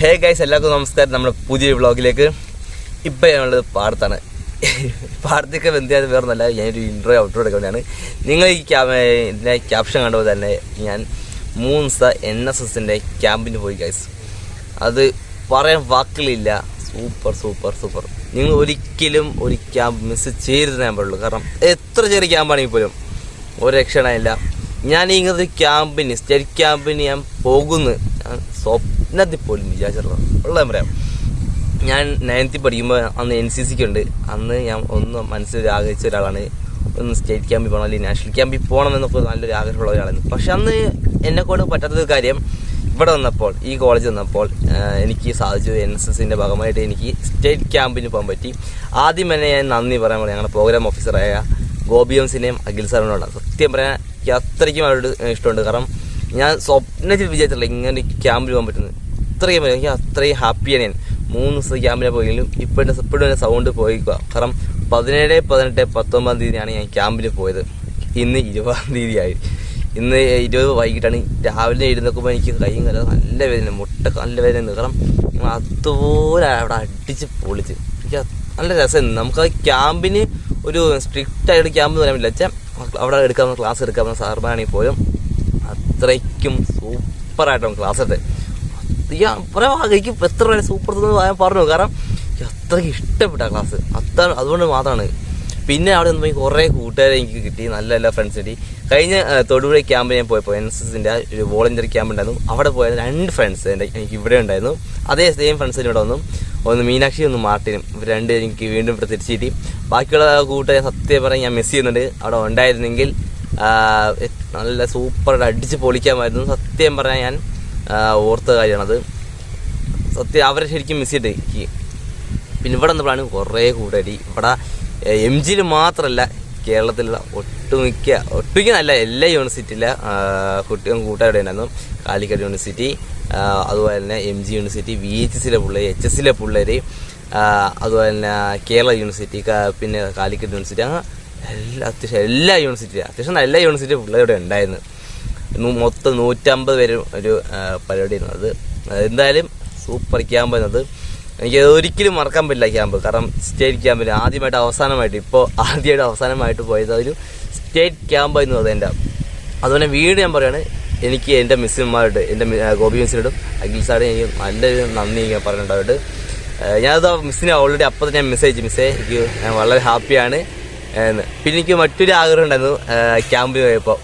Hey guys എല്ലാവർക്കും നമസ്കാരം. നമ്മുടെ പുതിയ വ്ളോഗിലേക്ക് ഇപ്പം ഞാനുള്ളത് പാടത്താണ് പാടത്തേക്ക് ബന്ധിയാതെ വേറെ നല്ല ഞാനൊരു ഇൻട്രോ ഔട്ട്രോ എടുക്കുന്നതാണ് നിങ്ങൾ ഈ ഇതിന്റെ ക്യാപ്ഷൻ കണ്ടപ്പോൾ തന്നെ ഞാൻ മൂന്ന് ദിവസത്തെ എൻ എസ് എസിന്റെ ക്യാമ്പിന് പോയി ഗൈസ് അത് പറയാൻ വാക്കുകളില്ല സൂപ്പർ സൂപ്പർ സൂപ്പർ നിങ്ങൾ ഒരിക്കലും ഒരു ക്യാമ്പ് മിസ് ചെയ്യരുത് ഞാൻ പറയുള്ളൂ. കാരണം എത്ര ചെറിയ ക്യാമ്പാണെങ്കിൽ പോലും ഒരു രക്ഷണമില്ല. ഞാൻ ഇങ്ങനത്തെ ക്യാമ്പിന് സ്റ്റേറ്റ് ക്യാമ്പിന് ഞാൻ പോകുന്നു. സ്വപ്നത്തിൽ പോലും വിചാരിച്ചിട്ടുള്ള ഉള്ള പറയാം ഞാൻ നയൻത്തിൽ പഠിക്കുമ്പോൾ അന്ന് എൻ സി സിക്ക് ഉണ്ട്. അന്ന് ഞാൻ ഒന്ന് മനസ്സിൽ ആഗ്രഹിച്ച ഒരാളാണ്. ഒന്ന് സ്റ്റേറ്റ് ക്യാമ്പിൽ പോകണം അല്ലെങ്കിൽ നാഷണൽ ക്യാമ്പിൽ പോകണം എന്നൊക്കെ നല്ലൊരു ആഗ്രഹമുള്ള ഒരാളായിരുന്നു. പക്ഷെ അന്ന് എന്നെ കൊണ്ട് പറ്റാത്തൊരു കാര്യം ഇവിടെ വന്നപ്പോൾ ഈ കോളേജ് വന്നപ്പോൾ എനിക്ക് സാധിച്ചു എൻ എസ് എസിന്റെ ഭാഗമായിട്ട് എനിക്ക് സ്റ്റേറ്റ് ക്യാമ്പിന് പോകാൻ പറ്റി. ആദ്യം തന്നെ ഞാൻ നന്ദി പറയാൻ പറയാം. ഞങ്ങളുടെ പ്രോഗ്രാം ഓഫീസറായ ഗോപിയംസിനെയും അഖിൽ സാറിനോടാണ്. സത്യം പറയാൻ എനിക്ക് അത്രയ്ക്കും അവരോട് ഇഷ്ടമുണ്ട്. കാരണം ഞാൻ സ്വപ്നത്തിൽ വിചാരിച്ചിട്ടില്ല ഇങ്ങനെ ക്യാമ്പിൽ പോകാൻ പറ്റുന്നത്. അത്രയും എനിക്ക് അത്രയും ഹാപ്പിയാണ് ഞാൻ. മൂന്ന് ദിവസം ക്യാമ്പിനെ പോയെങ്കിലും ഇപ്പോഴും ഇപ്പോഴും എന്റെ സൗണ്ട് പോയിക്കുക കാരണം പതിനേഴ് പതിനെട്ട് പത്തൊമ്പതാം തീയതിയാണ് ഞാൻ ക്യാമ്പിൽ പോയത്. ഇന്ന് ഇരുപതാം തീയതിയായി. ഇന്ന് ഇരുപത് വൈകിട്ടാണ്. രാവിലെ എഴുന്നേക്കുമ്പോൾ എനിക്ക് കൈയും കല നല്ല വേദന മുട്ട നല്ല വേദന കാരണം അതുപോലെ അവിടെ അടിച്ച് പൊളിച്ച്. എനിക്ക് നല്ല രസമായിരുന്നു നമുക്ക് ആ ക്യാമ്പിന് ഒരു സ്ട്രിക്റ്റ് ആയിട്ട് ക്യാമ്പ് പറയാൻ പറ്റില്ല. വെച്ചാൽ അവിടെ എടുക്കാവുന്ന ക്ലാസ് എടുക്കാവുന്ന സാർമാരാണെങ്കിൽ പോലും അത്രയ്ക്കും സൂപ്പറായിട്ടാണ് ക്ലാസ് എടുത്തത് ഞാൻ പറയാൻ ആഗ്രഹിക്കും എത്ര വരെ സൂപ്പർ ഞാൻ പറഞ്ഞു. കാരണം അത്രയ്ക്ക് ഇഷ്ടപ്പെട്ട ക്ലാസ് അത്ര അതുകൊണ്ട് മാത്രമാണ് പിന്നെ അവിടെ നിന്ന് കുറേ കൂട്ടുകാരെ എനിക്ക് കിട്ടി. നല്ല നല്ല ഫ്രണ്ട്സ് കിട്ടി. കഴിഞ്ഞ തൊടുപുഴ ക്യാമ്പ് ഞാൻ പോയപ്പോൾ എൻ എസ് എസിന്റെ ഒരു വോളണ്ടിയർ ക്യാമ്പ് ഉണ്ടായിരുന്നു. അവിടെ പോയ രണ്ട് ഫ്രണ്ട്സ് എന്റെ എനിക്ക് ഇവിടെ ഉണ്ടായിരുന്നു. അതേ സെയിം ഫ്രണ്ട്സിന് ഇവിടെ വന്നു. ഒന്ന് മീനാക്ഷി ഒന്ന് മാർട്ടിനും ഇവർ രണ്ട് എനിക്ക് വീണ്ടും ഇവിടെ തിരിച്ചു കിട്ടി. ബാക്കിയുള്ള കൂട്ടുകാരെ സത്യം പറയാൻ ഞാൻ മിസ് ചെയ്യുന്നുണ്ട്. അവിടെ ഉണ്ടായിരുന്നെങ്കിൽ നല്ല സൂപ്പറായിട്ട് അടിച്ച് പൊളിക്കാമായിരുന്നു. സത്യം പറഞ്ഞാൽ ഞാൻ ഓർത്ത കാര്യമാണത്. സത്യം അവരെ ശരിക്കും മിസ് ചെയ്തിട്ട് പിന്നെ ഇവിടെ വന്നപ്പോഴാണ് കുറേ കൂടടി. ഇവിടെ എം ജിയിൽ മാത്രമല്ല കേരളത്തിലുള്ള ഒട്ടുമിക്ക ഒട്ടുമിക്ക നല്ല എല്ലാ യൂണിവേഴ്സിറ്റിയിലെ കുട്ടികളും കൂട്ടുകാരുടെ ഉണ്ടായിരുന്നു. കാലിക്കറ്റ് യൂണിവേഴ്സിറ്റി അതുപോലെ തന്നെ M G university V H എസിലെ പിള്ളേർ എച്ച് എസ് സിയിലെ പിള്ളേർ അതുപോലെ തന്നെ കേരള യൂണിവേഴ്സിറ്റി പിന്നെ കാലിക്കറ്റ് യൂണിവേഴ്സിറ്റി എല്ലാ അത്യാവശ്യം എല്ലാ യൂണിവേഴ്സിറ്റി അത്യാവശ്യം നല്ല യൂണിവേഴ്സിറ്റി പിള്ളേരുടെ ഉണ്ടായിരുന്നു. മൊത്തം നൂറ്റമ്പത് പേരും ഒരു പരിപാടി അത് എന്തായാലും സൂപ്പർ ക്യാമ്പ് എന്നത് എനിക്ക് ഒരിക്കലും മറക്കാൻ പറ്റില്ല ക്യാമ്പ് കാരണം സ്റ്റേറ്റ് ക്യാമ്പിൽ ആദ്യമായിട്ട് അവസാനമായിട്ട് ഇപ്പോൾ ആദ്യമായിട്ട് അവസാനമായിട്ട് പോയത് അതൊരു സ്റ്റേറ്റ് ക്യാമ്പ് എന്ന് പറയുന്നത് എന്റെ. അതുപോലെ വീണ്ടും ഞാൻ പറയുകയാണ് എനിക്ക് എന്റെ മിസ്സിന്മാരോട് എന്റെ ഗോപി മിസ്സിനോടും അഖിൽ സാറിനും എനിക്ക് നല്ലൊരു നന്ദി ഞാൻ പറഞ്ഞിട്ടുണ്ടായിട്ട് ഞാനത് മിസ്സിനെ ഓൾറെഡി അപ്പോൾ ഞാൻ മെസ്സേജ് മിസ്സേ എനിക്ക് ഞാൻ വളരെ ഹാപ്പിയാണ് പിന്നെ എനിക്ക് മറ്റൊരു ആഗ്രഹം ഉണ്ടായിരുന്നു ക്യാമ്പിൽ പോയപ്പോൾ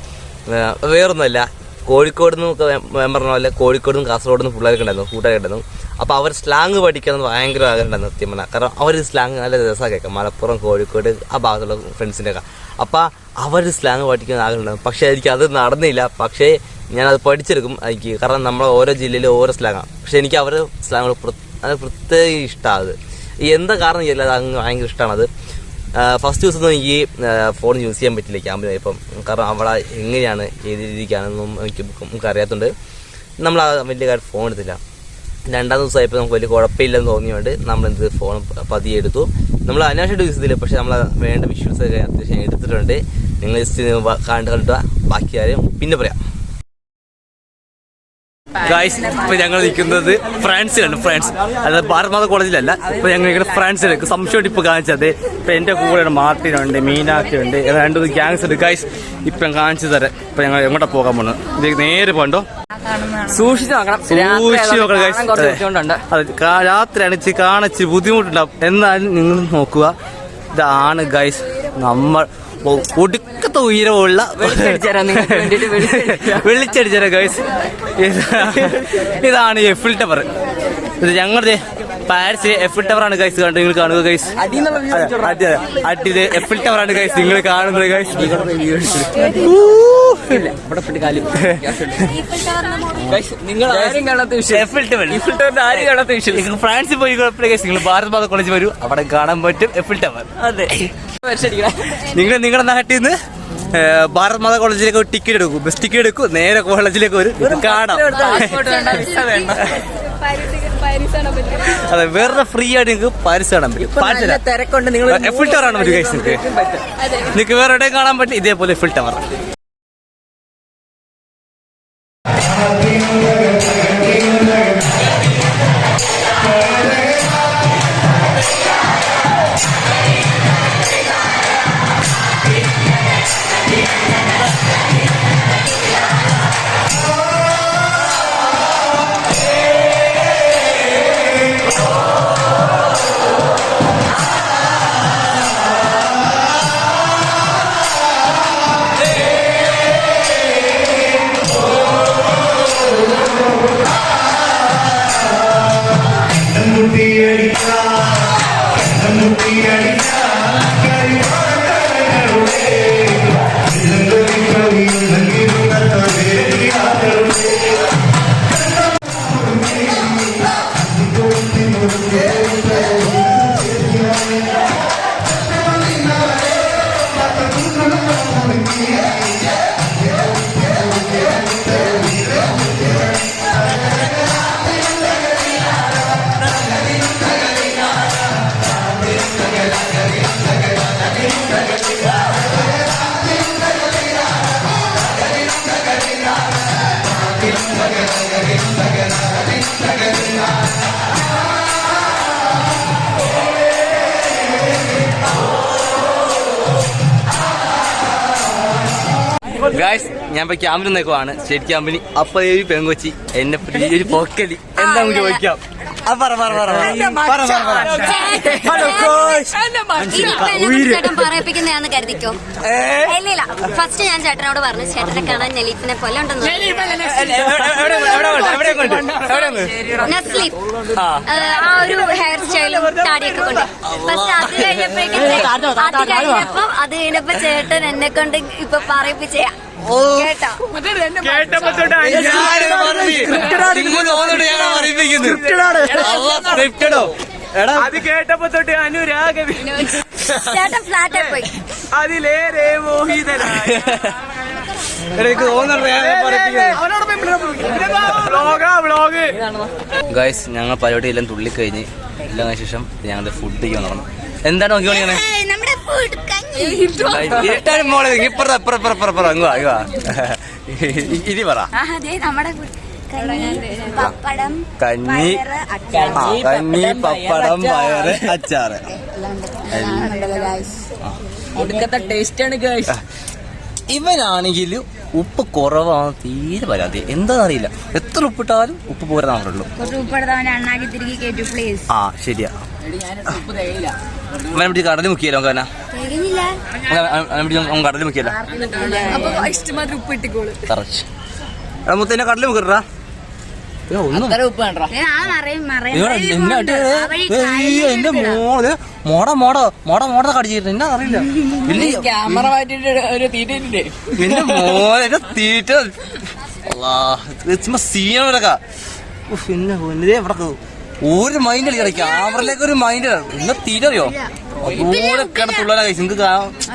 വേറൊന്നുമല്ല കോഴിക്കോട് നിന്നൊക്കെ ഞാൻ പറഞ്ഞ പോലെ കോഴിക്കോട് നിന്ന് കാസർഗോഡ് നിന്ന് പിള്ളേരൊക്കെ ഉണ്ടായിരുന്നു കൂട്ടുകാരൊക്കെ അപ്പോൾ അവർ സ്ലാങ് പഠിക്കണം എന്ന് ഭയങ്കര ആഗ്രഹം ഉണ്ടായിരുന്നു സത്യം പറഞ്ഞാൽ. കാരണം അവർ സ്ലാങ് നല്ല രസമാണ് കേൾക്കാം മലപ്പുറം കോഴിക്കോട് ആ ഭാഗത്തുള്ള ഫ്രണ്ട്സിന്റെ ഒക്കെ അപ്പോൾ അവർ സ്ലാങ് പഠിക്കാൻ ആഗ്രഹം ഉണ്ടായിരുന്നു. പക്ഷേ എനിക്ക് അത് നടന്നില്ല. പക്ഷേ ഞാനത് പഠിച്ചെടുക്കും എനിക്ക്. കാരണം നമ്മളെ ഓരോ ജില്ലയിലും ഓരോ സ്ലാങ്ങാണ് പക്ഷേ എനിക്ക് അവരുടെ സ്ലാങ്ങുകൾ അത് പ്രത്യേക ഇഷ്ടമാണ് അത്. എന്താ കാരണം ചെയ്യില്ല അത് അങ്ങ് ഭയങ്കര ഇഷ്ടമാണത് ഫസ്റ്റ് ദിവസം ഒന്നും എനിക്ക് ഫോൺ യൂസ് ചെയ്യാൻ പറ്റില്ല ക്യാമ്പിൽ ഇപ്പം കാരണം അവിടെ എങ്ങനെയാണ് ഏത് രീതിക്കാണെന്നും എനിക്ക് നമുക്ക് അറിയാത്തതുകൊണ്ട് നമ്മൾ ആ വലിയ കാര്യം ഫോൺ എടുത്തില്ല. രണ്ടാം ദിവസമായപ്പോൾ നമുക്ക് വലിയ കുഴപ്പമില്ലെന്ന് തോന്നിയതുകൊണ്ട് നമ്മൾ എന്ത് ഫോൺ പതിയെ എടുത്തു. നമ്മൾ അനാവശ്യമായിട്ട് യൂസ് ചെയ്തില്ല പക്ഷേ നമ്മൾ വേണ്ട വിഷ്വൽസ് ഒക്കെ അത്യാവശ്യം എടുത്തിട്ടുണ്ട്. നിങ്ങൾ കണ്ട് കണ്ടിട്ട് ബാക്കി കാര്യം പിന്നെ പറയാം. ഗായ്സ് ഇപ്പൊ ഞങ്ങൾ നിൽക്കുന്നത് ഫ്രാൻസിലാണ് ഫ്രാൻസ്. അതായത് ഭാരത് കോളേജിലല്ല ഇപ്പൊ ഞങ്ങൾ നിൽക്കുന്നത് ഫ്രാൻസിലേക്ക് സംശയമായിട്ട് ഇപ്പൊ കാണിച്ചത്. ഇപ്പൊ എന്റെ കൂടെയാണ് മാർട്ടിൻ ഉണ്ട് മീനാക്ഷി ഉണ്ട് രണ്ട് ഗ്യാങ്സ് ഉണ്ട്. ഗായ്സ് ഇപ്പൊ ഞാൻ കാണിച്ചു തരാം. ഇപ്പൊ ഞങ്ങൾ എങ്ങോട്ടാ പോകാൻ പോണത്? ഇത് നേരെ പോണ്ടോ സൂക്ഷിച്ച് നോക്കണം സൂക്ഷിച്ച് നോക്കണം guys. രാത്രി ഇച്ചിരി കാണിച്ച് ബുദ്ധിമുട്ടുണ്ടാവും. എന്നാലും നിങ്ങൾ നോക്കുക. ഇതാണ് ഗൈസ് നമ്മൾ ഒ- ഒടുക്കത്തെ ഉയരമുള്ള വെളിച്ചടിച്ചേരാ ഗൈസ് ഇതാണ് എഫിൽ ടവർ ഇത് ഞങ്ങളുടെ പാരീസിലെ എഫിൽ ടവർ ആണ് ഗൈസ് കണ്ടു നിങ്ങൾ കാണുക ഗൈസ് അടിയത് എഫിൽ ടവർ ആണ് ഗൈസ് നിങ്ങൾ കാണുന്നത് ഗൈസ് നിങ്ങൾ ആരും കാണാത്ത വിഷയം. എഫിൽ ടവർ ഈഫിൽ ടവറിന്റെ ആരും കാണാത്ത വിഷയം. നിങ്ങൾ ഫ്രാൻസിൽ പോയി കുഴപ്പമില്ല ഗൈസ് നിങ്ങൾ ഭാരത് മാത കോളേജ് വരൂ. അവിടെ കാണാൻ പറ്റും എഫിൽ ടവർ അതെ. നിങ്ങൾ നിങ്ങളുടെ നാട്ടിൽ നിന്ന് ഭാരത് മാതാ കോളേജിലേക്ക് ഒരു ടിക്കറ്റ് എടുക്കും. ബസ് ടിക്കറ്റ് എടുക്കും. നേരെ കോളേജിലേക്ക് വരും ഇത് കാണാം അതെ വേറെ ഫ്രീ ആയിട്ട് നിങ്ങൾക്ക് പാരിസ് കാണാൻ പറ്റും. പാരിസ് നിങ്ങൾ എഫിൽ ടവർ ആണ് പറ്റും. നിങ്ങൾക്ക് നിങ്ങൾക്ക് വേറെ എവിടെയും കാണാൻ പറ്റും ഇതേപോലെ എഫിൾ ടവർ ഞാൻ ഇപ്പൊ ക്യാമ്പിൽ നിൽക്കുവാണ് സ്റ്റേറ്റ് ക്യാമ്പിന് അപ്പൊ ഒരു പെങ്കൊച്ചി എന്നെ ഒരു പൊക്കലി എന്താ നമുക്ക് ചോദിക്കാം ആ, പറ പറ പറ പറയിപ്പിക്കുന്നതാന്ന് കരുതിക്കോ ഇല്ല ഇല്ല ഫസ്റ്റ് ഞാൻ ചേട്ടനോട് പറഞ്ഞു ചേട്ടനെ കാണാൻ നെലീഫിനെ പോലെ ഉണ്ടെന്ന് എവിടെ എവിടെ എവിടെ എവിടെ കൊണ്ട് നസ്ലീഫ് ആ. ആ ഒരു ഹെയർ സ്റ്റൈലും താടിയൊക്കെ കൊണ്ട് പക്ഷെ അത് കഴിഞ്ഞപ്പോഴേക്കും അത് കഴിഞ്ഞപ്പോ അത് കഴിഞ്ഞപ്പോ ചേട്ടൻ എന്നെ കൊണ്ട് ഇപ്പൊ പറയിപ്പിച്ച കേട്ടോ എടാ അത് കേട്ടപ്പോ തൊട്ട് അനുരാഗവി ചേട്ടൻ ഫ്ലാറ്റായി പോയി. അതിലേറെ മോഹിതനായ ഗായ്സ് ഞങ്ങൾ പരിപാടി എല്ലാം തുള്ളിക്കഴിഞ്ഞ് എല്ലാം ശേഷം ഞങ്ങളുടെ ഫുഡ് കഴിക്കാൻ തുടങ്ങണം. എന്താണ് നോക്കി ഇനി പറ. കഞ്ഞി പപ്പടം കഞ്ഞി പപ്പടം പയറ് അച്ചാറ്. ഇവനാണെങ്കിൽ ഉപ്പ് കുറവാണ് തീരെ പരാതി എന്താണെന്നറിയില്ല. എത്ര ഉപ്പിട്ടാലും ഉപ്പ് പോരാ പറഞ്ഞുള്ളൂ കുറച്ച് ഉപ്പെടുത്തവൻ അണ്ണാക്കി തിരികെ പ്ലീസ് ആ ശരിയാ. അവനെ പിടിച്ച് കടലിൽ മുക്കിയല്ലോ നമുക്ക് അവനെ പിടിച്ച് അവൻ കടലിൽ മുക്കിയല്ലോ. അപ്പൊ ഇഷ്ടമാതിരി ഉപ്പ് ഇട്ടിക്കോളൂ. കറച്ച് എടാ കടലിൽ മുക്കിട്ടാ. വഴി എന്നെ ഏയ് കായലിൽ എന്റെ. മോൾ മോട മോട മോട മോട കടിച്ചിട്ട് എന്നാ അറിയില്ല. ക്യാമറ മാറ്റിട്ട് ഒരു തീറ്റിട്ടുണ്ട് എന്റെ മോനെ തീറ്റ സീനൊക്കെ പിന്നെ ഇവിടെ ഒരു മൈൻഡ് കളിക്കാം ക്യാമറയിലേക്ക് ഒരു മൈൻഡ് ഇന്ന് തീരറിയോ അറിയോ? അതുപോലെ കിടത്തുള്ള കഴിച്ചു നിങ്ങൾക്ക്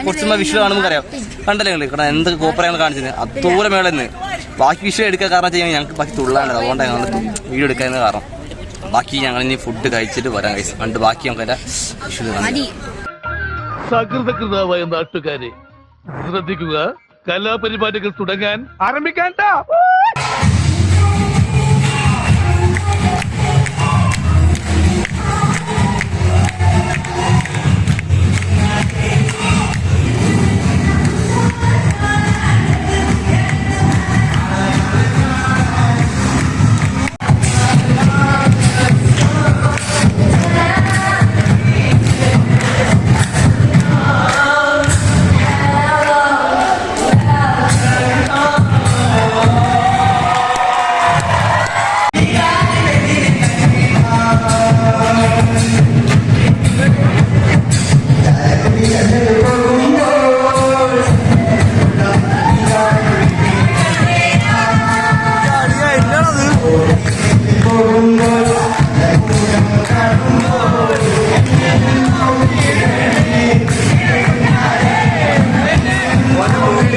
കുറച്ച് വിഷു കാണുമ്പോൾ അറിയാം. കണ്ടല്ലേ നിങ്ങൾ കാരണം എന്തൊക്കെ കോപ്പറയാണ് കാണിച്ചത് അതുപോലെ നിന്ന് ബാക്കി വിഷു എടുക്കാൻ കാരണം ചെയ്യാൻ ഞങ്ങൾക്ക് ബാക്കി തുള്ളാണ്ട്. അതുകൊണ്ടാണ് ഞങ്ങൾ വീഡിയോ എടുക്കാൻ കാരണം. ബാക്കി ഞങ്ങൾ ഇനി ഫുഡ് കഴിച്ചിട്ട് വരാൻ കഴിച്ചു കണ്ട് ബാക്കി നമുക്ക് വിഷു സകൃതകൃതാവായ നാട്ടുകാരെ ശ്രദ്ധിക്കുക. കലാപരിപാടികൾ തുടങ്ങാൻ ആരംഭിക്കാൻ Olha o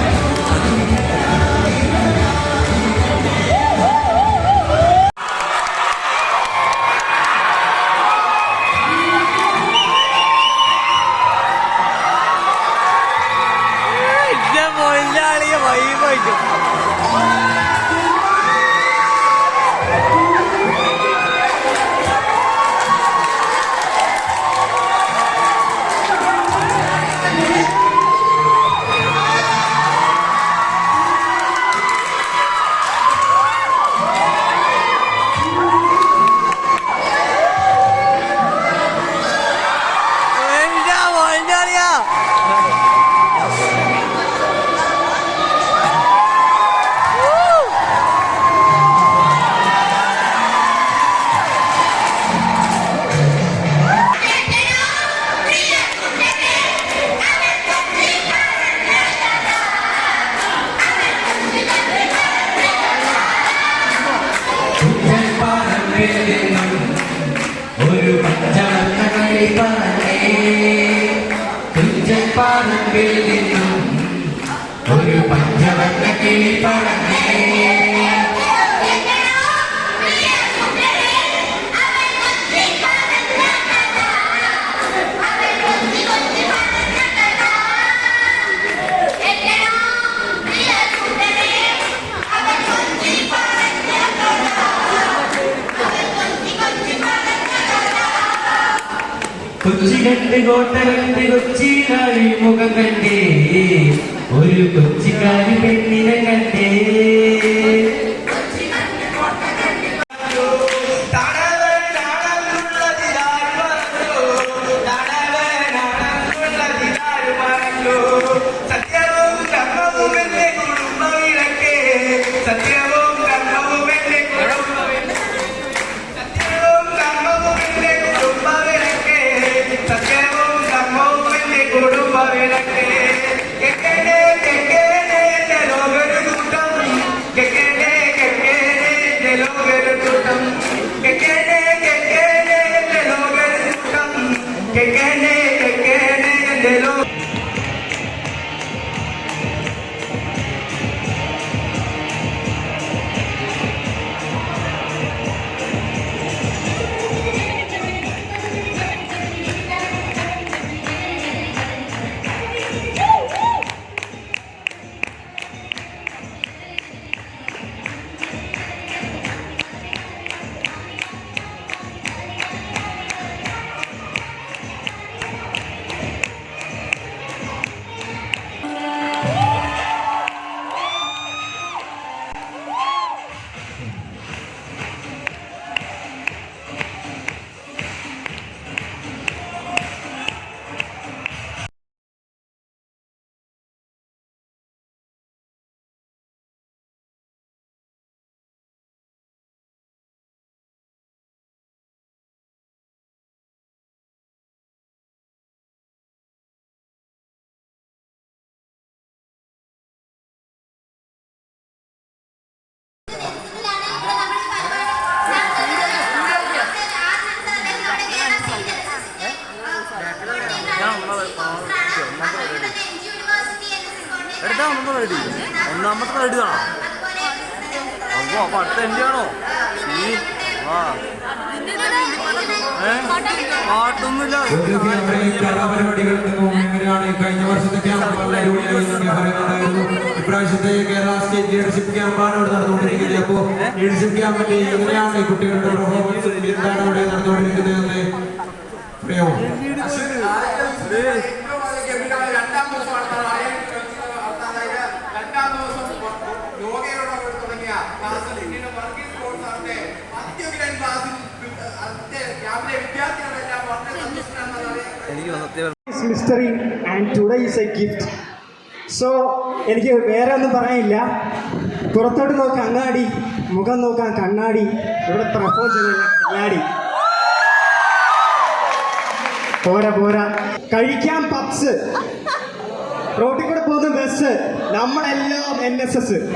കൊച്ചി കണ്ട് കോട്ട കണ്ട് കൊച്ചിയിലായി മുഖം കണ്ടേ. ഒരു കൊച്ചിക്കാരി പെണ്ണിനെ കണ്ടേ. ക്ലാസ്സിൽ പറ്റി എങ്ങനെയാണ് ഈ കുട്ടികളുടെ സന്തുഷ്ടരാണെന്ന് അറിയാം എനിക്ക് സത്യം is mystery and today is a gift. So എനിക്ക് വേറെ ഒന്നും പറയാനില്ല പുറത്തോട്ട് നോക്കാൻ അങ്ങാടി. മുഖം നോക്കാൻ കണ്ണാടി. ഇവിടെ പ്രപ്പോസ് കണ്ണാടി. പോരാ പോരാ. കഴിക്കാൻ പപ്സ്. റോട്ടിൽ കൂടെ പോകുന്ന ബസ്. നമ്മളെല്ലാം N S S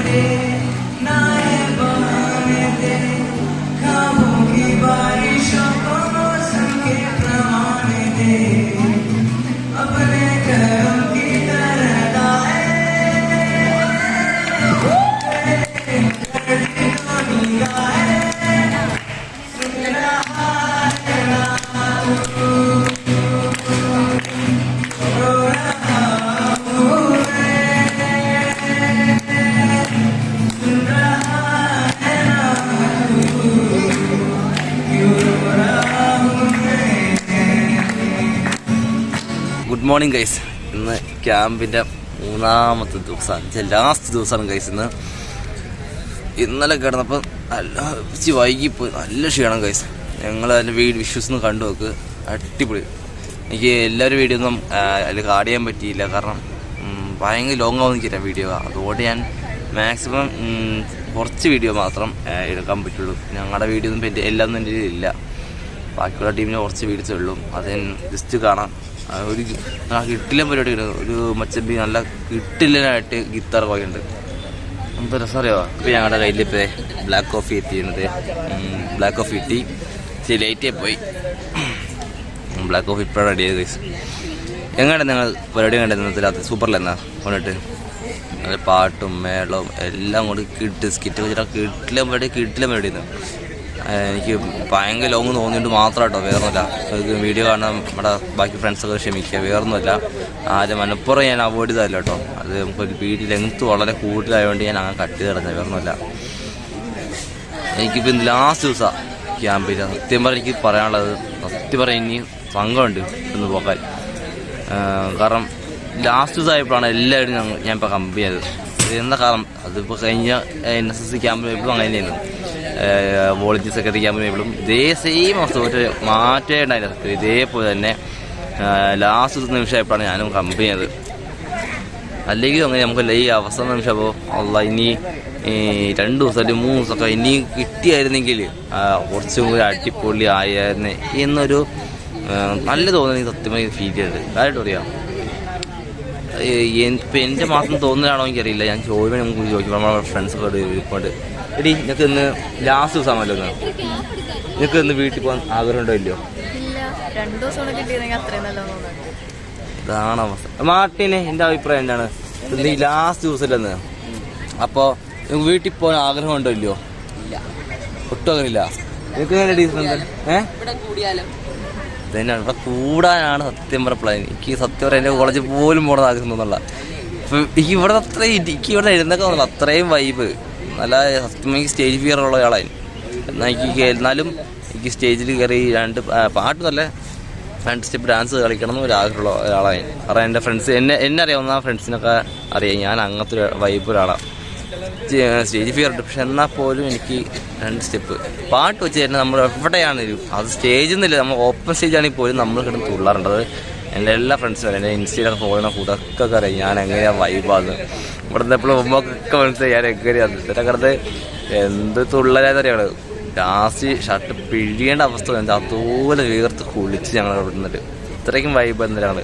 good morning guys ഇന്ന് ക്യാമ്പിന്റെ മൂന്നാമത്തെ ദിവസമാണ് ലാസ്റ്റ് ദിവസമാണ് ഗൈസ് ഇന്ന്. ഇന്നലെ കിടന്നപ്പോൾ നല്ല ഇച്ചിരി വൈകിപ്പോയി. നല്ല ക്ഷീണം ഗൈസ് ഞങ്ങൾ അതിന്റെ വീട് വിഷ്വസ് ഒന്ന് കണ്ടു നോക്ക്. അടിപൊളി. എനിക്ക് എല്ലാവരും വീഡിയോ ഒന്നും അതിൽ കാർഡ് ചെയ്യാൻ പറ്റിയില്ല. കാരണം ഭയങ്കര ലോങ് ആവുന്ന എനിക്കറിയാം വീഡിയോ അതുകൊണ്ട് ഞാൻ മാക്സിമം കുറച്ച് വീഡിയോ മാത്രം എടുക്കാൻ പറ്റുള്ളൂ. ഞങ്ങളുടെ വീഡിയോ ഒന്നും എന്റെ എല്ലാം ഒന്നും എന്റെ ഇല്ല ബാക്കിയുള്ള ടീമിന് കുറച്ച് വീഡിയോസേ ഉള്ളൂ. അത് ജസ്റ്റ് കാണാം. ഒരു കിട്ടില്ല പരിപാടി ഒരു മച്ചമ്പി നല്ല കിട്ടില്ലായിട്ട് ഗിത്താർ പോയുണ്ട് നമുക്ക് രസം അറിയോ ഇപ്പം ഞങ്ങളുടെ കയ്യിൽ ഇപ്പോൾ ബ്ലാക്ക് കോഫി എത്തിയിരുന്നത് ബ്ലാക്ക് കോഫി എത്തി ഇച്ചിരി ലേറ്റേ പോയി. ബ്ലാക്ക് കോഫി ഇപ്പോഴാണ് റെഡി ചെയ്ത് എങ്ങനെയാണ് നിങ്ങൾ പരിപാടി കണ്ടത് ഇന്നത്തെ രാത്രി സൂപ്പറിലെന്നാ കൊണ്ടിട്ട് പാട്ടും മേളവും എല്ലാം കൂടി കിട്ട്. സ്കിറ്റ് വെച്ചിട്ട് കിട്ടില്ല പരിപാടി കിട്ടില്ല പരിപാടി എനിക്ക് ഭയങ്കര ലോങ് തോന്നിയിട്ട് മാത്രം കേട്ടോ വേറൊന്നുമില്ല വീഡിയോ കാണാൻ നമ്മുടെ ബാക്കി ഫ്രണ്ട്സൊക്കെ ക്ഷമിക്കുക. വേറൊന്നുമില്ല. ആദ്യം മനപ്പുറം ഞാൻ അവോയ്ഡ് ചെയ്തല്ലോ കേട്ടോ അത് നമുക്കൊരു വീഡിയോ ലെങ്ത്ത് വളരെ കൂടുതലായതുകൊണ്ട് ഞാൻ അങ്ങനെ കട്ട് ചെയ്ത് കിടന്നത് വേറൊന്നുമില്ല. എനിക്കിപ്പോൾ ഇന്ന് ലാസ്റ്റ് ദിവസമാണ് ക്യാമ്പിൽ സത്യം പറഞ്ഞാൽ എനിക്ക് പറയാനുള്ളത് സത്യം പറയാൻ ഇനി സംഘമുണ്ട് ഇന്ന് പോകാൻ. കാരണം ലാസ്റ്റ് ദിവസമായപ്പോഴാണ് എല്ലാവരും ഞാൻ ഇപ്പോൾ കമ്പനി ചെയ്തത് ഇത് കാലം. അതിപ്പോൾ കഴിഞ്ഞ N S S C camp എപ്പോഴും അങ്ങനെ തന്നെയായിരുന്നു. വോളണ്ടിയർ സെക്രട്ടറി ക്യാമ്പ് എപ്പോഴും ഇതേ സെയിം അവസ്ഥ. ഒരു മാറ്റേ ഉണ്ടായിരുന്നു ഇതേപോലെ തന്നെ ലാസ്റ്റ് നിമിഷമായപ്പോഴാണ് ഞാനും കമ്പനി അത് അല്ലെങ്കിൽ അങ്ങനെ നമുക്കല്ല ഈ അവസാന നിമിഷം അപ്പോൾ അല്ല ഇനി രണ്ട് ദിവസം അല്ലെങ്കിൽ മൂന്ന് ദിവസമൊക്കെ ഇനി കിട്ടിയായിരുന്നെങ്കിൽ കുറച്ചും കൂടി അടിപൊളി ആയിരുന്നേ എന്നൊരു നല്ല തോന്നുന്നത് സത്യമായി ഫീൽ ചെയ്തത്. കാര്യമായിട്ട് പറയാം. ഇപ്പം എന്റെ മാത്രം തോന്നുന്നതാണോ എനിക്കറിയില്ല. ഞാൻ ചോദിക്കാൻ നമുക്ക് ചോദിക്കും. നമ്മുടെ ഫ്രണ്ട്സൊക്കെ ഇരിപ്പുണ്ട്. എടി നിനക്ക് ഇന്ന് ലാസ്റ്റ് ദിവസമാണല്ലോ ഇന്ന്. നിങ്ങൾക്ക് ഇന്ന് വീട്ടിൽ പോകാൻ ആഗ്രഹം ഉണ്ടോ ഇല്ലയോ? ഇല്ല. ഇതാണ് അവസ്ഥ. മാർട്ടിനെ എന്റെ അഭിപ്രായം എന്താണ്? ഇന്ന് ഈ ലാസ്റ്റ് ദിവസമല്ലെന്ന് അപ്പോൾ നിങ്ങൾക്ക് വീട്ടിൽ പോകാൻ ആഗ്രഹമുണ്ടോ ഇല്ലയോ? ഒട്ടും അങ്ങനെയില്ല. നിങ്ങൾക്ക് നിനക്ക് ഏഹ് ഇതന്നെയാണ് ഇവിടെ കൂടാനാണ് സത്യം പറഞ്ഞ പ്ലാൻ എനിക്ക് സത്യം പറയാം എന്റെ കോളേജിൽ പോലും പോകണം ആഗ്രഹം തോന്നുന്നില്ല. ഇപ്പം എനിക്ക് ഇവിടെ അത്രയും എനിക്ക് ഇവിടെ എഴുന്നൊക്കെ തോന്നില്ല അത്രയും വൈബ് നല്ല സത്യം എനിക്ക് സ്റ്റേജ് ഫിയർ ഉള്ള ആളായി എന്നാൽ എനിക്ക് എന്നാലും എനിക്ക് സ്റ്റേജിൽ കയറി രണ്ട് പാട്ട് നല്ല രണ്ട് സ്റ്റെപ്പ് ഡാൻസ് കളിക്കണം എന്ന് ഒരു ആഗ്രഹമുള്ള ഒരാളായി. കാരണം എന്റെ ഫ്രണ്ട്സ് എന്നെ എന്നെ അറിയാവുന്ന ഫ്രണ്ട്സിനൊക്കെ അറിയാം. ഞാൻ അങ്ങനത്തെ ഒരു വൈബ് ഒരാളാണ് സ്റ്റേജ് ഫിയർ ഉണ്ട്. പക്ഷെ എന്നാൽ പോലും എനിക്ക് രണ്ട് സ്റ്റെപ്പ്. പാട്ട് വെച്ച് തന്നെ നമ്മൾ എവിടെയാണെങ്കിലും അത് സ്റ്റേജിൽ നിന്നില്ല നമ്മൾ ഓപ്പൺ സ്റ്റേജ് ആണെങ്കിൽ പോലും നമ്മൾ കിടന്ന് അത് എന്റെ എല്ലാ ഫ്രണ്ട്സും എന്റെ ഇൻസ്റ്റയിലൊക്കെ ഫോളോ കൂട്ടൊക്കെ അറിയാം. ഞാൻ എങ്ങനെയാണ് വൈബാന്ന് നിന്ന് എപ്പോഴും ഉമ്മക്കൊക്കെ മനസ്സിലായി. ഞാൻ എങ്ങനെയാണ് ഇതൊക്കെ കിടന്ന് എന്ത് തുള്ളലാന്നറിയാണ് ലാസ്റ്റ് ഷർട്ട് പിഴിയേണ്ട അവസ്ഥ എന്താ അതുപോലെ വീർത്ത് കുളിച്ച് ഞങ്ങൾ ഇവിടെ നിന്നിട്ട് ഇത്രയ്ക്കും വൈബ് എന്തിനാണ്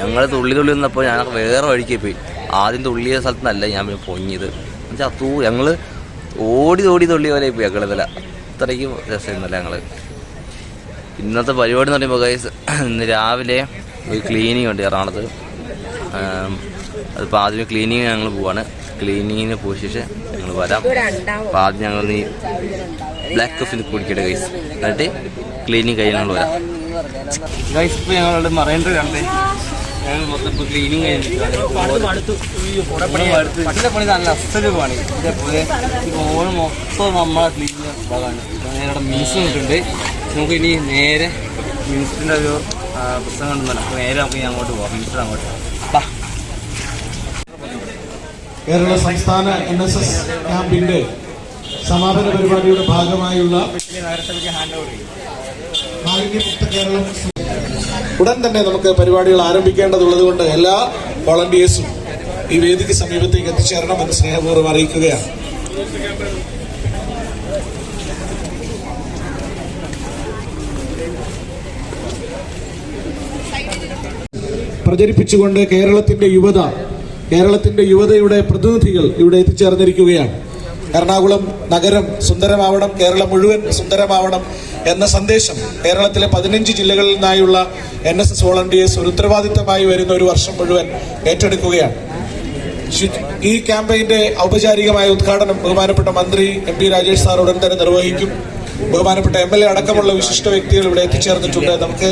ഞങ്ങൾ തുള്ളി തുള്ളി നിന്നപ്പോൾ ഞാൻ വേറെ വഴിക്ക് പോയി. ആദ്യം തുള്ളിയ സ്ഥലത്ത് നിന്നല്ല ഞാൻ പിന്നെ പൊങ്ങിയത്. എന്നുവെച്ചാൽ തൂ ഞങ്ങൾ ഓടി ഓടി തുള്ളി പോലെ പോയി ഞങ്ങളിതല്ല അത്രയ്ക്കും രസമായിരുന്നല്ല ഞങ്ങൾ ഇന്നത്തെ പരിപാടി എന്ന് പറയുമ്പോൾ ഗൈസ് ഇന്ന് രാവിലെ ഒരു ക്ലീനിങ് ഉണ്ട് എറണാകുളത്ത്. അതിപ്പോൾ ആദ്യമേ ക്ലീനിങ് ഞങ്ങൾ പോവാണ്. ക്ലീനിങ്ങിന് പോയ ശേഷം ഞങ്ങൾ വരാം. അപ്പോൾ ആദ്യം ഞങ്ങൾ ഈ ബ്ലാക്ക് കോഫി കുടിക്കട്ടെ ഗൈസ് എന്നിട്ട് ക്ലീനിങ് കഴിഞ്ഞ് ഞങ്ങൾ വരാം. ഗൈസ് ഇപ്പോൾ ഞങ്ങളുടെ മറൈൻഡർ കണ്ടേ ഞങ്ങൾ മൊത്തം ഇപ്പോൾ ക്ലീനിങ് കഴിഞ്ഞിട്ട് പണി നല്ല അസൽ പണി. ഇതേപോലെ ഈ ഓൺ മൊത്തം നമ്മളെ ക്ലീൻ ഭാഗമാണ് നേരെ മീൻസ് നിന്നിട്ടുണ്ട് നമുക്ക് ഇനി നേരെ മിനിസ്റ്ററിന്റെ ഒരു പുസ്തകം കണ്ടെന്നല്ല. അപ്പോൾ നേരെ നമുക്ക് അങ്ങോട്ട് പോവാം. മിനിസ്റ്റർ അങ്ങോട്ട് ബാ. കേരള സംസ്ഥാന എൻ എസ് എസ് ക്യാമ്പിന്റെ സമാപന പരിപാടിയുടെ ഭാഗമായുള്ള മാലിന്യമുക്ത കേരളം ഉടൻ തന്നെ നമുക്ക് പരിപാടികൾ ആരംഭിക്കേണ്ടതുള്ളത് കൊണ്ട് എല്ലാ വോളണ്ടിയേഴ്സും ഈ വേദിക്ക് സമീപത്തേക്ക് എത്തിച്ചേരണമെന്ന് സ്നേഹപൂർവം അറിയിക്കുകയാണ്. പ്രചരിപ്പിച്ചുകൊണ്ട് കേരളത്തിന്റെ യുവത കേരളത്തിന്റെ യുവതയുടെ പ്രതിനിധികൾ ഇവിടെ എത്തിച്ചേർന്നിരിക്കുകയാണ്. എറണാകുളം നഗരം സുന്ദരമാവണം കേരളം മുഴുവൻ സുന്ദരമാവണം എന്ന സന്ദേശം കേരളത്തിലെ പതിനഞ്ച് ജില്ലകളിൽ നിന്നായുള്ള എൻ എസ് എസ് വോളണ്ടിയേഴ്സ് ഒരു ഉത്തരവാദിത്തമായി വരുന്ന ഒരു വർഷം മുഴുവൻ ഏറ്റെടുക്കുകയാണ്. ഈ ക്യാമ്പയിന്റെ ഔപചാരികമായ ഉദ്ഘാടനം ബഹുമാനപ്പെട്ട മന്ത്രി എം പി രാജേഷ് സാർ ഉടൻ തന്നെ നിർവഹിക്കും. ബഹുമാനപ്പെട്ട എം എൽ എ അടക്കമുള്ള വിശിഷ്ട വ്യക്തികൾ ഇവിടെ എത്തിച്ചേർന്നിട്ടുണ്ട്. നമുക്ക്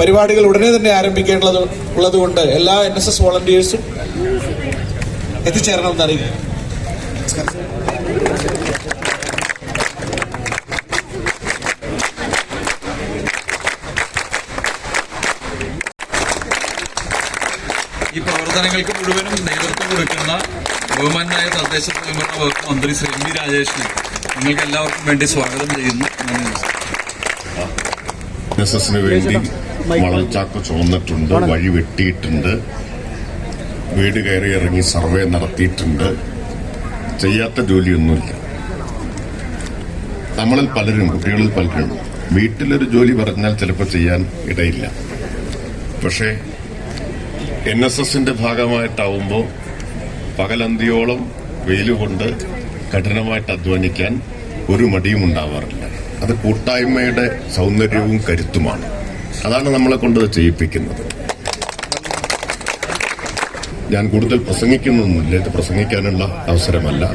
പരിപാടികൾ ഉടനെ തന്നെ ആരംഭിക്കേണ്ടത് ഉള്ളതുകൊണ്ട് എല്ലാ എൻ എസ് എസ് വോളണ്ടിയേഴ്സും എത്തിച്ചേരണമെന്ന് അറിയിക്കും ഈ പ്രവർത്തനങ്ങൾക്ക് മുഴുവനും നേതൃത്വം കൊടുക്കുന്ന ബഹുമാനായ തദ്ദേശ സ്വയംഭരണ വകുപ്പ് മന്ത്രി ശ്രീ എം വി രാജേഷിനെ നിങ്ങൾക്ക് എല്ലാവർക്കും വേണ്ടി സ്വാഗതം ചെയ്യുന്നു. നന്ദി നമസ്കാരം. എസ് എസിന് വേണ്ടി മണൽച്ചാക്ക് ചുമന്നിട്ടുണ്ട് വഴി വെട്ടിയിട്ടുണ്ട് വീട് കയറി ഇറങ്ങി സർവേ നടത്തിയിട്ടുണ്ട്. ചെയ്യാത്ത ജോലിയൊന്നുമില്ല. നമ്മളിൽ പലരും കുട്ടികളിൽ പലരും വീട്ടിലൊരു ജോലി പറഞ്ഞാൽ ചിലപ്പോൾ ചെയ്യാൻ ഇടയില്ല. പക്ഷേ എൻ എസ് എസിന്റെ ഭാഗമായിട്ടാവുമ്പോൾ പകലന്തിയോളം വെയിലുകൊണ്ട് കഠിനമായിട്ട് അധ്വാനിക്കാൻ ഒരു മടിയും ഉണ്ടാവാറില്ല. അത് കൂട്ടായ്മയുടെ സൗന്ദര്യവും കരുത്തുമാണ്. അതാണ് നമ്മളെ കൊണ്ട് ചെയ്യിപ്പിക്കുന്നത്. ഞാൻ കൂടുതൽ പ്രസംഗിക്കുന്നൊന്നുമില്ല. ഇത് പ്രസംഗിക്കാനുള്ള അവസരമല്ല.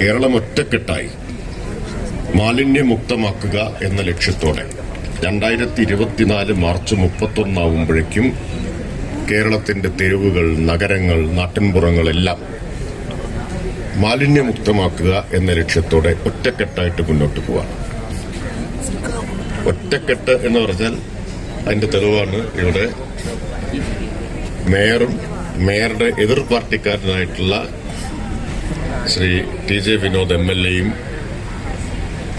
കേരളം ഒറ്റക്കെട്ടായി മാലിന്യമുക്തമാക്കുക എന്ന ലക്ഷ്യത്തോടെ രണ്ടായിരത്തി ഇരുപത്തിനാല് മാർച്ച് മുപ്പത്തൊന്നാവുമ്പോഴേക്കും കേരളത്തിന്റെ തെരുവുകൾ നഗരങ്ങൾ നാട്ടിൻപുറങ്ങളെല്ലാം മാലിന്യമുക്തമാക്കുക എന്ന ലക്ഷ്യത്തോടെ ഒറ്റക്കെട്ടായിട്ട് മുന്നോട്ട് പോവാ. ഒറ്റക്കെട്ട് എന്ന് പറഞ്ഞാൽ അതിന്റെ തെളിവാണ് ഇവിടെ മേയറും മേയറുടെ എതിർ പാർട്ടിക്കാരനായിട്ടുള്ള Shri T J Vinod M L എയും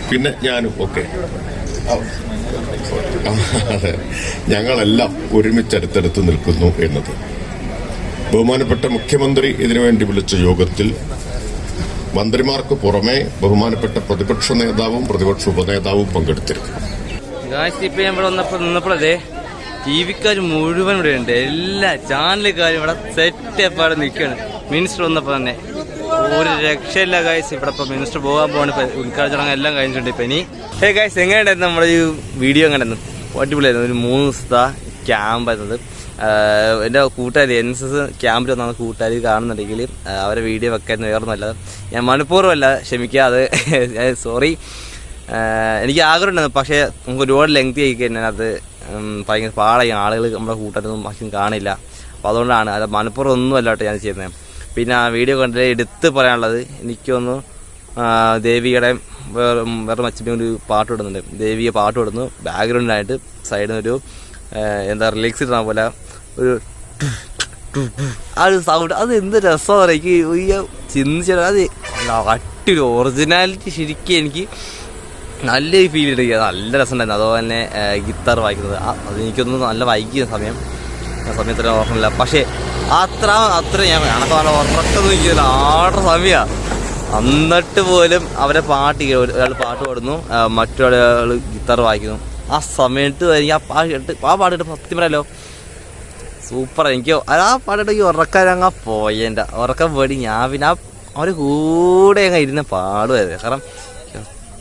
പിന്നെ ഞാനും ഒക്കെ. അതെ. ഞങ്ങളെല്ലാം ഒരുമിച്ച് അടുത്തടുത്ത് നിൽക്കുന്നു എന്നത്. ബഹുമാനപ്പെട്ട മുഖ്യമന്ത്രി ഇതിനുവേണ്ടി വിളിച്ച യോഗത്തിൽ മന്ത്രിമാർക്ക് പുറമെ ബഹുമാനപ്പെട്ട പ്രതിപക്ഷ നേതാവും പ്രതിപക്ഷ ഉപനേതാവും പങ്കെടുത്തിരുന്നു. ഇപ്പൊ വന്നപ്പോൾ ടി വിക്കാർ മുഴുവൻ ഇവിടെ ഉണ്ട്. എല്ലാ ചാനലുകാരും ഇവിടെ സെറ്റ് എപ്പാടെ നിൽക്കുകയാണ്. മിനിസ്റ്റർ വന്നപ്പോൾ തന്നെ. ഒരു രക്ഷയില്ല ഗൈസ് ഇവിടെ ഇപ്പൊ മിനിസ്റ്റർ പോകാൻ പോവാണ്. ഉദ്ഘാടനം എല്ലാം കഴിഞ്ഞിട്ടുണ്ട് ഇപ്പൊ ഇനി. ഹേ ഗായ്സ് എങ്ങനെയുണ്ടായിരുന്നു നമ്മുടെ ഈ വീഡിയോ എങ്ങനെയായിരുന്നു? അടിപൊളിയായിരുന്നു. ഒരു മൂന്ന് ദിവസത്തെ ക്യാമ്പ് ആയിരുന്നത്. ആഹ് എന്റെ കൂട്ടുകാരി എൻ എസ് എസ് ക്യാമ്പിൽ വന്ന കൂട്ടുകാരി കാണുന്നുണ്ടെങ്കിൽ അവരെ വീഡിയോ വെക്കാൻ വേറൊന്നുമല്ല ഞാൻ മണിപ്പൂർവല്ല ക്ഷമിക്കുക അത് സോറി എനിക്ക് എനിക്ക് ആഗ്രഹമുണ്ടായിരുന്നു. പക്ഷേ നമുക്ക് ഒരുപാട് ലെങ്തി ആയി കഴിഞ്ഞാൽ അത് ഭയങ്കര പാടായി. ആളുകൾ നമ്മുടെ കൂട്ടുകാരൊന്നും ഭക്ഷണം കാണില്ല. അപ്പോൾ അതുകൊണ്ടാണ്. അത് മണിപ്പൂർ ഒന്നും അല്ലാട്ടോ ഞാൻ ചെയ്യുന്നത്. പിന്നെ ആ വീഡിയോ കണ്ടിട്ട് എടുത്ത് പറയാനുള്ളത് എനിക്കൊന്ന് ദേവിയുടെ വേറെ വേറെ മച്ചിന്റെ ഒരു പാട്ട് ഇടുന്നുണ്ട്. ദേവിയെ പാട്ട് ഇടുന്നു. ബാക്ക്ഗ്രൗണ്ടിനായിട്ട് സൈഡിൽ ഒരു എന്താ റിലാക്സ് ഇടുന്ന പോലെ ഒരു ആ ഒരു സൗണ്ട് അത് എന്ത് രസമാണ് എനിക്ക് ഈ ചിന്തിച്ചാൽ അത് അട്ടി ഒറിജിനാലിറ്റി ശരിക്കും എനിക്ക് നല്ലൊരു ഫീൽ ഇടുക നല്ല രസമുണ്ടായിരുന്നു. അതുപോലെ തന്നെ ഗിത്താർ വായിക്കുന്നത്. അത് എനിക്കൊന്ന് നല്ല വായിക്കുന്ന സമയം. ആ സമയത്തിന് ഓർമ്മയില്ല പക്ഷേ അത്ര അത്ര ഞാൻ കണക്ക് നല്ല ഉറക്കം നിൽക്കില്ല ആടെ സമയമാണ് എന്നിട്ട് പോലും അവരെ പാട്ട് ഒരാൾ പാട്ട് പാടുന്നു. മറ്റൊരാൾ ഗിത്താർ വായിക്കുന്നു. ആ സമയത്ത് എനിക്ക് ആ പാട്ട് കേട്ട് ആ പാട്ടിട്ട് സത്യം പറയാലോ സൂപ്പർ. എനിക്ക് ആ പാട്ടിട്ട് ഈ ഉറക്കാൻ അങ്ങ് ഉറക്കം പേടി ഞാൻ പിന്നെ ആ കൂടെ അങ്ങ് ഇരുന്ന് പാടുമായിരുന്നു കാരണം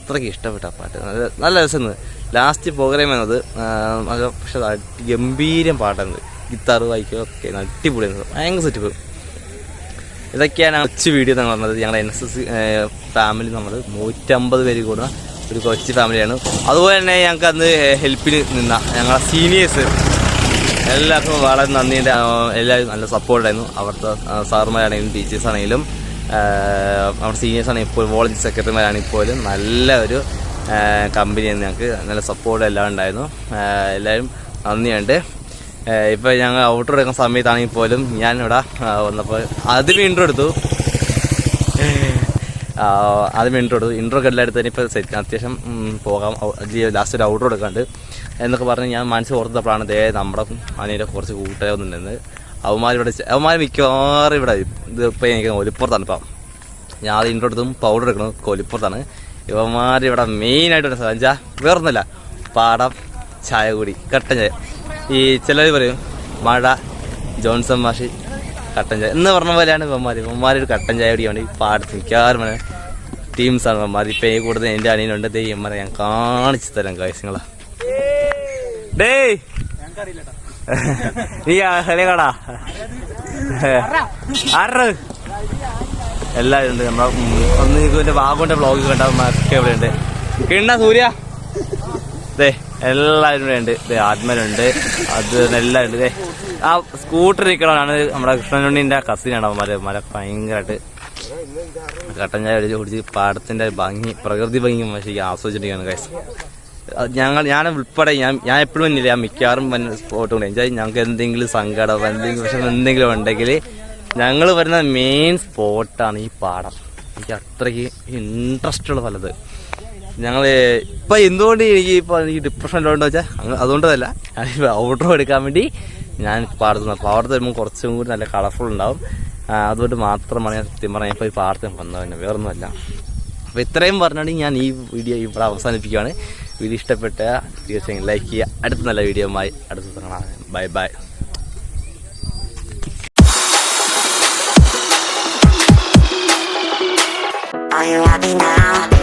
അത്രയ്ക്ക് ഇഷ്ടപ്പെട്ട ആ പാട്ട്. നല്ല നല്ല രസമെന്ന് ലാസ്റ്റ് പ്രോഗ്രാം എന്നത് പക്ഷെ ഗംഭീരം പാട്ടാണ് ഗിത്താർ വായിക്കുക ഒക്കെ അടിപൊളിയാണ്. ഭയങ്കര സെറ്റ് ഇതൊക്കെയാണ് കൊച്ചു വീഡിയോ എന്ന് പറഞ്ഞത്. ഞങ്ങളുടെ എൻ എസ് എസ് ഫാമിലി നമ്മൾ നൂറ്റമ്പത് പേര് കൂടുന്ന ഒരു കൊച്ചു ഫാമിലിയാണ് അതുപോലെ തന്നെ ഞങ്ങൾക്ക് അന്ന് ഹെൽപ്പിന് നിന്ന ഞങ്ങളുടെ സീനിയേഴ്സ് എല്ലാവർക്കും വളരെ നന്ദി. എല്ലാവരും നല്ല സപ്പോർട്ടായിരുന്നു അവിടുത്തെ സാറുമാരാണെങ്കിലും ടീച്ചേഴ്സ് ആണെങ്കിലും അവിടെ സീനിയേഴ്സ് ഇപ്പോൾ വോളജി സെക്രട്ടറിമാരാണെങ്കിൽ പോലും നല്ല ഒരു കമ്പനിയാണ് ഞങ്ങൾക്ക് നല്ല സപ്പോർട്ട് എല്ലാം ഉണ്ടായിരുന്നു. എല്ലാവരും നന്ദിയുണ്ട്. ഇപ്പോൾ ഞങ്ങൾ ഔട്ടർ എടുക്കുന്ന സമയത്താണെങ്കിൽ പോലും ഞാൻ ഇവിടെ വന്നപ്പോൾ ആദ്യം ഇൻട്രോ എടുത്തു. ആദ്യം ഇൻട്രോ എടുത്തു. ഇൻട്രോ ഒക്കെ എല്ലാം എടുത്തതിന് ഇപ്പോൾ സെറ്റ് അത്യാവശ്യം പോകാം. ലാസ്റ്റ് ഒരു ഔട്ടർ എടുക്കാണ്ട്. എന്നൊക്കെ പറഞ്ഞ് ഞാൻ മനസ്സ് ഓർത്തപ്പോഴാണ് ദേ നമ്മുടെ അനിയുടെ കുറച്ച് കൂട്ടുകാരൊന്നുണ്ടെന്ന് അവന്മാർ ഇവിടെ ചെ- അവന്മാർ മിക്കവാറും ഇവിടെ ഇത് ഇപ്പോൾ എനിക്ക് ഒലിപ്പുറത്താണ് ഇപ്പം. ഞാൻ അത് ഇൻട്രോ എടുത്തും പൗഡർ എടുക്കണം കൊലിപ്പുറത്താണ്. ഇവന്മാർ ഇവിടെ മെയിനായിട്ട് വെച്ചാൽ വേറൊന്നുമില്ല. പാടം ചായ കൂടി കട്ടൻ ചായ. ഈ ചിലർ പറയും മഴ ജോൺസൺ മാഷി കട്ടൻ ചായ. എന്ന് പറഞ്ഞ പോലെയാണ് ഇവന്മാർ ഇവന്മാർ ഒരു കട്ടൻ ചായ കുടിക്കാൻ വേണ്ടി പാടത്ത് മിക്കവാറും ടീംസാണ് ഇവന്മാർ ഇപ്പം ഈ കൂടുതൽ എന്റെ അനിയനുണ്ട്. ദേ ഇവന്മാരെ ഞാൻ കാണിച്ചു തരാം കാഴ്ചങ്ങളാ ഡേയ് നീ ആറ്. എല്ലാവരും ഉണ്ട്. നമ്മളെ ഒന്ന് ഇതിന്റെ ബ്ലോഗ് വ്ളോഗ് കണ്ടവന്മാരൊക്കെ ഇവിടെ ഉണ്ട്. കിണ്ണ സൂര്യ. ദേ. എല്ലാവരും ഉണ്ട്. ആത്മനുണ്ട്. അത് എല്ലാം ഉണ്ട്. ആ സ്കൂട്ടർ നിൽക്കണവനാണ് നമ്മുടെ കൃഷ്ണനുണ്ണിന്റെ കസിനാണ് അവന്മാരെ. അവന്മാരെ ഭയങ്കരമായിട്ട് കട്ടൻ ചായ അടിച്ച് കുടിച്ച് പാടത്തിന്റെ ഭംഗി പ്രകൃതി ഭംഗി പക്ഷേ ആസ്വദിച്ചിരിക്കുകയാണ് കൈസ് ഞങ്ങൾ ഞാൻ ഉൾപ്പെടെ ഞാൻ ഞാൻ എപ്പോഴും വന്നില്ല? ഞാൻ മിക്കവാറും വന്ന സ്പോട്ട് കൊണ്ട് എന്നുവെച്ചാൽ ഞങ്ങൾക്ക് എന്തെങ്കിലും സങ്കടം എന്തെങ്കിലും പ്രശ്നം എന്തെങ്കിലും ഉണ്ടെങ്കിൽ ഞങ്ങൾ വരുന്ന മെയിൻ സ്പോട്ടാണ് ഈ പാടം. എനിക്ക് അത്രയ്ക്ക് ഇൻട്രസ്റ്റ് ഉള്ള സ്ഥലത്ത് ഞങ്ങൾ ഇപ്പം എന്തുകൊണ്ട് എനിക്ക് ഇപ്പോൾ എനിക്ക് ഡിപ്രഷൻ ഉള്ളതെന്ന് വെച്ചാൽ അതുകൊണ്ടല്ല ഞാനിപ്പോൾ ഔട്ട്ഡോർ എടുക്കാൻ വേണ്ടി ഞാൻ പാടുന്നു അപ്പോൾ അവിടെ വരുമ്പോൾ കുറച്ചും കൂടി നല്ല കളർഫുൾ ഉണ്ടാവും. അതുകൊണ്ട് മാത്രമാണ് ഞാൻ സത്യം പറഞ്ഞാൽ ഇപ്പോൾ ഈ പാടത്ത് വന്നത് തന്നെ. വേറൊന്നുമല്ല. അപ്പോൾ ഇത്രയും പറഞ്ഞാണ് ഞാൻ ഈ വീഡിയോ ഇവിടെ അവസാനിപ്പിക്കുകയാണ് വീഡിയോ ഇഷ്ടപ്പെട്ട തീർച്ചയായും ലൈക്ക് ചെയ്യുക. അടുത്ത നല്ല വീഡിയോയുമായി അടുത്ത കാണാം. Bye bye Are you now?